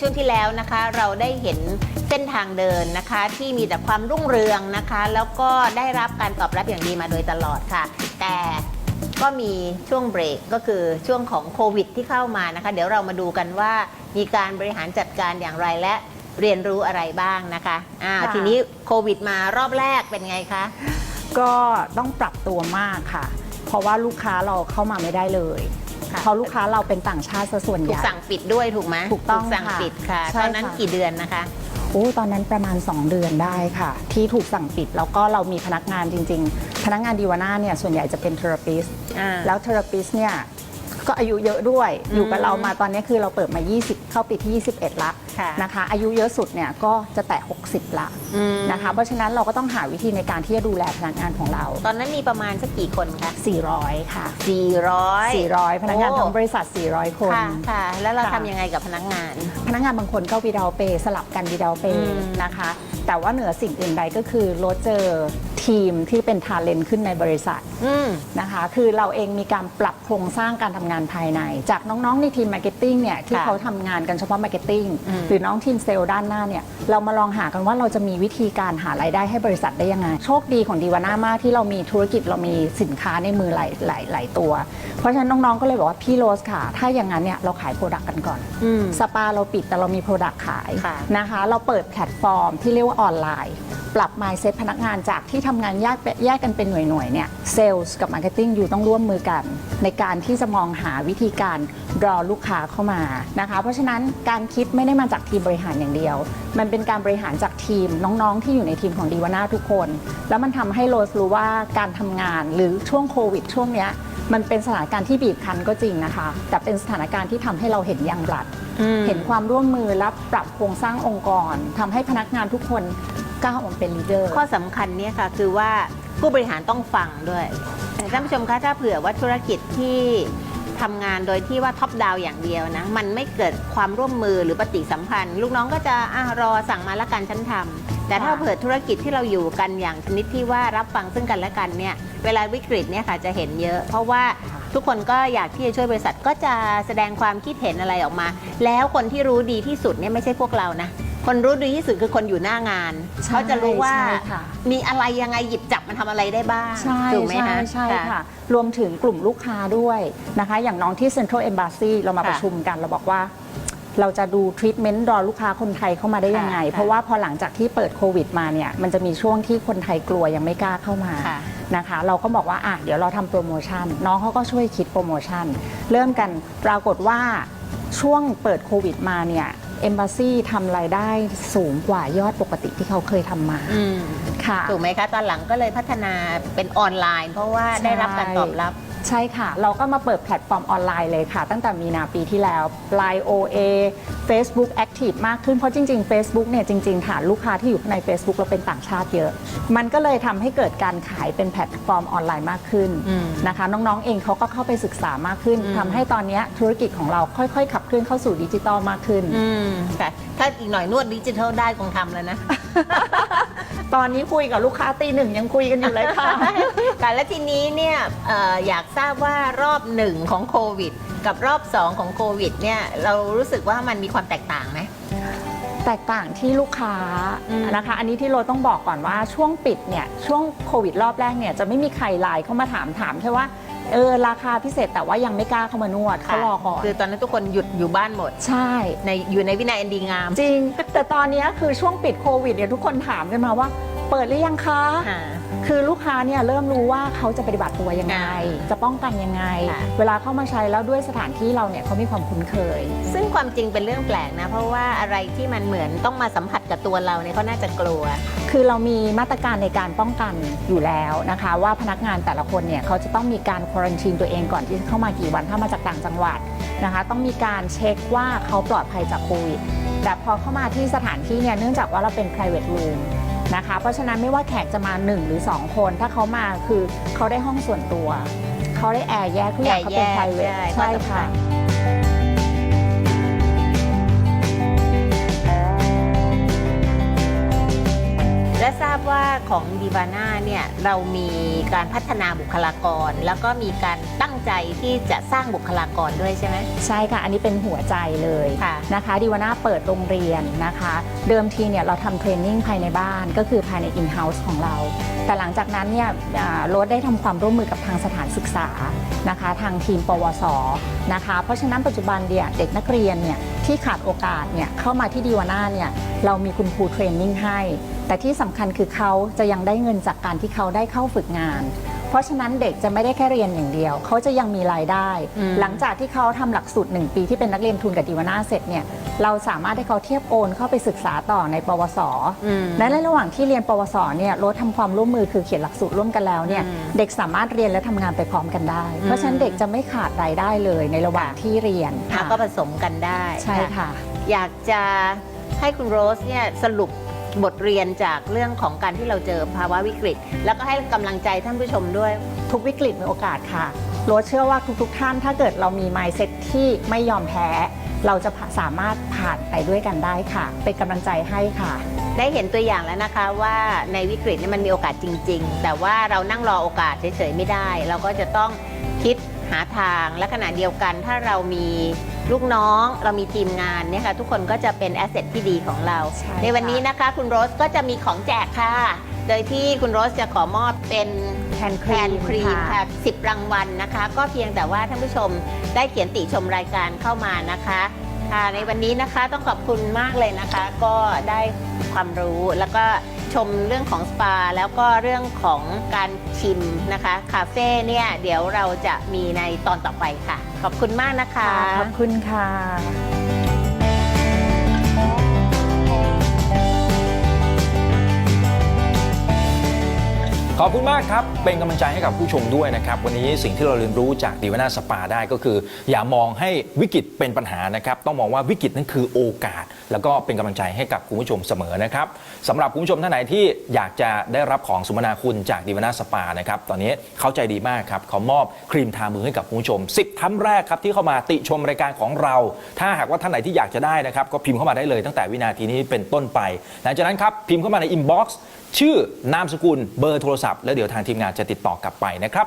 ช่วงที่แล้วนะคะ เราได้เห็นเส้นทางเดินนะคะ ที่มีแต่ความรุ่งเรืองนะคะ แล้วก็ได้รับการตอบรับอย่างดีมาโดยตลอดค่ะ แต่ก็มีช่วงเบรกก็คือช่วงของโควิดที่เข้ามานะคะ เดี๋ยวเรามาดูกันว่ามีการบริหารจัดการอย่างไรและเรียนรู้อะไรบ้างนะคะอ่าค่ะ ทีนี้โควิดมารอบแรกเป็นไงคะ ก็ต้องปรับตัวมากค่ะ เพราะว่าลูกค้าเราเข้ามาไม่ได้เลย ค่ะ เพราะลูกค้าเราเป็นต่างชาติซะส่วนใหถูกญ่สั่งปิดด้วยถูกไหมถูกต้องสั่งค่ะปิดค่ะใช่ตอนนั้นค่ะ กี่เดือนนะคะ โอ้ตอนนั้นประมาณ 2 เดือนได้ค่ะ ที่ถูกสั่งปิดแล้วก็เรามีพนักงานจริง ๆ พนักงานดีวาน่าเนี่ยส่วนใหญ่จะเป็นเทอราปิส อ่า แล้วเทอราปิสเนี่ย ก็อายุเยอะด้วยอืมอยู่กับเรามาตอนนี้คือเราเปิดมา 20 เข้าปีที่ 21 ละค่ะนะคะ อายุเยอะสุดเนี่ยก็จะแตะ 60 ละอืมนะคะ เพราะฉะนั้นเราก็ต้องหาวิธีในการที่จะดูแลพนักงานของเรา ตอนนั้นมีประมาณสักกี่คนคะ 400 ค่ะ 400 400 พนักงานโอ้ทั้งบริษัท 400 คนค่ะค่ะแล้วเราค่ะทำยังไงกับพนักงาน พนักงานบางคนก็วีดาวเปย์สลับกันวีดาวเปอืย์มนะคะ แต่ว่าเหนือสิ่งอื่นใดก็คือลดเจอ ทีมที่เป็นทาเลนต์ขึ้นในบริษัทอืม นะคะ คือเราเองมีการปรับโครงสร้างการทำงานภายใน จากน้องๆในทีมมาร์เก็ตติ้งเนี่ยที่ค่ะเขาทำงานกันเฉพาะมาร์เก็ตติ้งอืม หรือน้องทีมเซลล์ด้านหน้าเนี่ยเรามาลองหากันว่าเราจะมีวิธีการหารายได้ให้บริษัทได้ยังไง โชคดีของดีวาน่ามากที่เรามีธุรกิจเรามีสินค้าในมือหลายหลายหลายตัว เพราะฉะนั้นน้องๆก็เลยบอกว่าพี่โรสค่ะ ถ้าอย่างนั้นเนี่ยเราขายโปรดักต์กันก่อน อืม สปาเราปิดแต่เรามีโปรดักต์ขายค่ะนะคะ เราเปิดแพลตฟอร์มที่เรียกว่าออนไลน์ ปรับ mindset พนักงานจากที่ทำงานแยกไปแยกกันเป็นหน่วยๆเนี่ยเซลล์กับมาร์เก็ตติ้งอยู่ต้องร่วมมือกัน ในการที่จะมองหาวิธีการรอลูกค้าเข้ามานะคะเพราะฉะนั้นการคิดไม่ได้มาจากทีมบริหารอย่างเดียว มันเป็นการบริหารจากทีมน้องๆ ที่อยู่ในทีมของดีวาน่าทุกคน แล้วมันทำให้โรสรู้ว่าการทำงานหรือช่วงโควิดช่วงเนี้ยมันเป็นสถานการณ์ที่บีบคั้นก็จริงนะคะ แต่เป็นสถานการณ์ที่ทำให้เราเห็นยังบลัดอืมเห็นความร่วมมือและปรับโครงสร้างองค์กรทำให้พนักงานทุกคน ก้าวออกเป็นลีดเดอร์ข้อสำคัญเนี่ยค่ะคือว่าผู้บริหารต้องฟังด้วยท่านผู้ชมคะถ้าเผื่อว่าธุรกิจที่ทำงานโดยที่ว่าท็อปดาวอย่างเดียวนะ มันไม่เกิดความร่วมมือหรือปฏิสัมพันธ์ ลูกน้องก็จะอะรอสั่งมาแล้วกันฉันทำแต่ถ้าเผื่อธุรกิจที่เราอยู่กันอย่างชนิดที่ว่ารับฟังซึ่งกันและกันเนี่ยเวลาวิกฤตเนี่ยค่ะจะเห็นเยอะ เพราะว่าทุกคนก็อยากที่จะช่วยบริษัทก็จะแสดงความคิดเห็นอะไรออกมา แล้วคนที่รู้ดีที่สุดเนี่ยไม่ใช่พวกเรานะ คนรู้ดีที่สุดคือคนอยู่หน้างานใช่เขาจะรู้ว่าใช่ค่ะ มีอะไรยังไงหยิบจับมันทำอะไรได้บ้างใช่ถูกไหมใช่คะใช่ค่ะ รวมถึงกลุ่มลูกค้าด้วยนะคะ อย่างน้องที่ Central Embassy เรามาค่ะประชุมกันเราบอกว่า เราจะดูทรีทเมนต์รอลูกค้าคนไทยเข้ามาได้ยังไงค่ะเพราะว่าพอหลังจากที่เปิดโควิดมาเนี่ย มันจะมีช่วงที่คนไทยกลัวยังไม่กล้าเข้ามา ค่ะ นะคะ เราก็บอกว่าอะเดี๋ยวเราทำโปรโมชั่น น้องเขาก็ช่วยคิดโปรโมชั่น เริ่มกันปรากฏว่าช่วงเปิดโควิดมาเนี่ย เอมบ s ซีทำรายได้สูงกว่ายอดปกติที่เขาเคยทำมาอืมค่ะ ถูกไหมคะ ตอนหลังก็เลยพัฒนาเป็นออนไลน์ เพราะว่าใช่ได้รับการตอบรับ ใช่ค่ะ เราก็มาเปิดแพลตฟอร์มออนไลน์เลยค่ะ ตั้งแต่มีนาปีที่แล้ว Line OA Facebook Active มากขึ้น เพราะจริง ๆ Facebook เนี่ยจริงๆ ฐานลูกค้าที่อยู่ใน Facebook เราเป็นต่างชาติเยอะ มันก็เลยทำให้เกิดการขายเป็นแพลตฟอร์มออนไลน์มากขึ้นอืมนะคะ น้องๆ เองเขาก็เข้าไปศึกษามากขึ้นอืมทำให้ตอนเนี้ยธุรกิจของเราค่อยๆ ขับเคลื่อนเข้าสู่ดิจิตอลมากขึ้นอืมค่ะถ้าอีกหน่อยนวดดิจิทัลได้คงทำแล้วนะ ตอนนี้คุยกับลูกค้าตีหนึ่งยังคุยกันอยู่เลยค่ะ ค่ะและทีนี้เนี่ยเอ่ออยากทราบว่ารอบหนึ่งของโควิด กับรอบสองของโควิดเนี่ยเรารู้สึกว่ามันมีความแตกต่างไหม แตกต่างที่ลูกค้าอืม นะคะ อันนี้ที่โรต้องบอกก่อนว่าช่วงปิดเนี่ยช่วงโควิดรอบแรกเนี่ยจะไม่มีใครไลน์เข้ามาถามถามแค่ว่า เออราคาพิเศษแต่ว่ายังไม่กล้าเข้ามานวดเขารอก่อนคือตอนนั้นทุกคนหยุดอยู่บ้านหมด ใช่ในอยู่ในวินัยอันดีงาม จริง แต่ตอนเนี้ยคือช่วงปิดโควิดเนี่ยทุกคนถามกันมาว่า เปิดหรือยังคะอ่าคือลูกค้าเนี่ยเริ่มรู้ว่าเขาจะปฏิบัติตัวยังไงอ่าจะป้องกันยังไง ค่ะ เวลาเข้ามาใช้แล้วด้วยสถานที่เราเนี่ยเขามีความคุ้นเคย ซึ่งความจริงเป็นเรื่องแปลกนะ เพราะว่าอะไรที่มันเหมือนต้องมาสัมผัสกับตัวเราเนี่ยเขาน่าจะกลัว คือเรามีมาตรการในการป้องกันอยู่แล้วนะคะ ว่าพนักงานแต่ละคนเนี่ยเขาจะต้องมีการควอรันทีนตัวเองก่อนที่จะเข้ามากี่วันถ้ามาจากต่างจังหวัดนะคะ ต้องมีการเช็คว่าเขาปลอดภัยจากโควิดแต่พอเข้ามาที่สถานที่เนี่ยเนื่องจากว่าเราเป็น private room นะคะ เพราะฉะนั้นไม่ว่าแขกจะมา 1 หรือ 2 คน ถ้าเขามาคือเขาได้ห้องส่วนตัว เขาได้แอร์แยกทุกอย่างเขาเป็นแอร์แยก private ใช่ใช่ข้อสำคัค่ะ และทราบว่าของดีวาน่าเนี่ยเรามีการพัฒนาบุคลากร แล้วก็มีการตั้งใจที่จะสร้างบุคลากรด้วยใช่ไหม ใช่ค่ะ อันนี้เป็นหัวใจเลยค่ะนะคะดีวาน่าเปิดโรงเรียนนะคะ เดิมทีเนี่ยเราทำเทรนนิ่งภายในบ้านก็คือภายใน in-house ของเรา แต่หลังจากนั้นเนี่ยอ่าโรถได้ทำความร่วมมือกับทางสถานศึกษานะคะ ทางทีมปวสนะคะ เพราะฉะนั้นปัจจุบันเนี่ยเด็กนักเรียนเนี่ยที่ขาดโอกาสเนี่ยเข้ามาที่ดีวาน่าเนี่ยเรามีคุณครูเทรนนิ่งให้ แต่ที่สำคัญคือเขาจะยังได้เงินจากการที่เขาได้เข้าฝึกงาน เพราะฉะนั้นเด็กจะไม่ได้แค่เรียนอย่างเดียว เขาจะยังมีรายได้อืมหลังจากที่เขาทำหลักสูตร1ปีที่เป็นนักเรียนทุนกับดีวาน่าเสร็จเนี่ยเราสามารถให้เขาเทียบโอนเข้าไปศึกษาต่อในปวสอืมและในระหว่างที่เรียนปวสเนี่ยรถทำความร่วมมือคือเขียนหลักสูตรร่วมกันแล้วเนี่ยอืมเด็กสามารถเรียนและทำงานไปพร้อมกันได้ เพราะฉะนั้นเด็กจะไม่ขาดรายได้เลยในระหว่างที่เรียนอะก็ผสมกันได้ใช่ค่ะ อยากจะให้คุณโรสเนี่ยสรุป บทเรียนจากเรื่องของการที่เราเจอภาวะวิกฤต แล้วก็ให้กำลังใจท่านผู้ชมด้วยทุกวิกฤตมีโอกาสค่ะโรสเชื่อว่าทุกๆท่านถ้าเกิดเรามี mindset ที่ไม่ยอมแพ้ เราจะสามารถผ่านไปด้วยกันได้ค่ะ เป็นกำลังใจให้ค่ะ ได้เห็นตัวอย่างแล้วนะคะว่าในวิกฤตเนี่ยมันมีโอกาสจริง ๆ แต่ว่าเรานั่งรอโอกาสเฉยๆไม่ได้ เราก็จะต้องคิดหาทางและขณะเดียวกันถ้าเรามี ลูกน้องเรามีทีมงานเนี่ยค่ะทุกคนก็จะเป็นแอสเซทที่ดีของเราใช่ในวันนี้นะคะคุณโรสก็จะมีของแจกค่ะ โดยที่คุณโรสจะขอมอบเป็นแทนคแทรีนมครีมค่ะ ค่ะ10รางวัลนะคะ ก็เพียงแต่ว่าท่านผู้ชมได้เขียนติชมรายการเข้ามานะคะ ค่ะในวันนี้นะคะต้องขอบคุณมากเลยนะคะ ก็ได้ความรู้แล้วก็ชมเรื่องของสปา แล้วก็เรื่องของการชิมนะคะคาเฟ่เนี่ยเดี๋ยวเราจะมีในตอนต่อไปค่ะ ขอบคุณมากนะคะ ขอบคุณค่ะ ขอบคุณมากครับ เป็นกำลังใจให้กับผู้ชมด้วยนะครับ วันนี้สิ่งที่เราเรียนรู้จากดีวานาสปาได้ก็คือ อย่ามองให้วิกฤตเป็นปัญหานะครับ ต้องมองว่าวิกฤตนั้นคือโอกาส แล้วก็เป็นกำลังใจให้กับคุณผู้ชมเสมอนะครับสำหรับคุณผู้ชมท่านไหนที่อยากจะได้รับของสมนาคุณจากดีวานาสปานะครับตอนนี้เขาใจดีมากครับเขามอบครีมทามือให้กับคุณผู้ชม 10ท่านแรกครับที่เข้ามาติชมรายการของเรา ถ้าหากว่าท่านไหนที่อยากจะได้นะครับก็พิมพ์เข้ามาได้เลยตั้งแต่วินาทีนี้เป็นต้นไปหลังจากนั้นครับพิมพ์เข้ามาในอินบ็อกซ์ชื่อนามสกุลเบอร์โทรศัพท์แล้วเดี๋ยวทางทีมงานจะติดต่อกลับไปนะครับ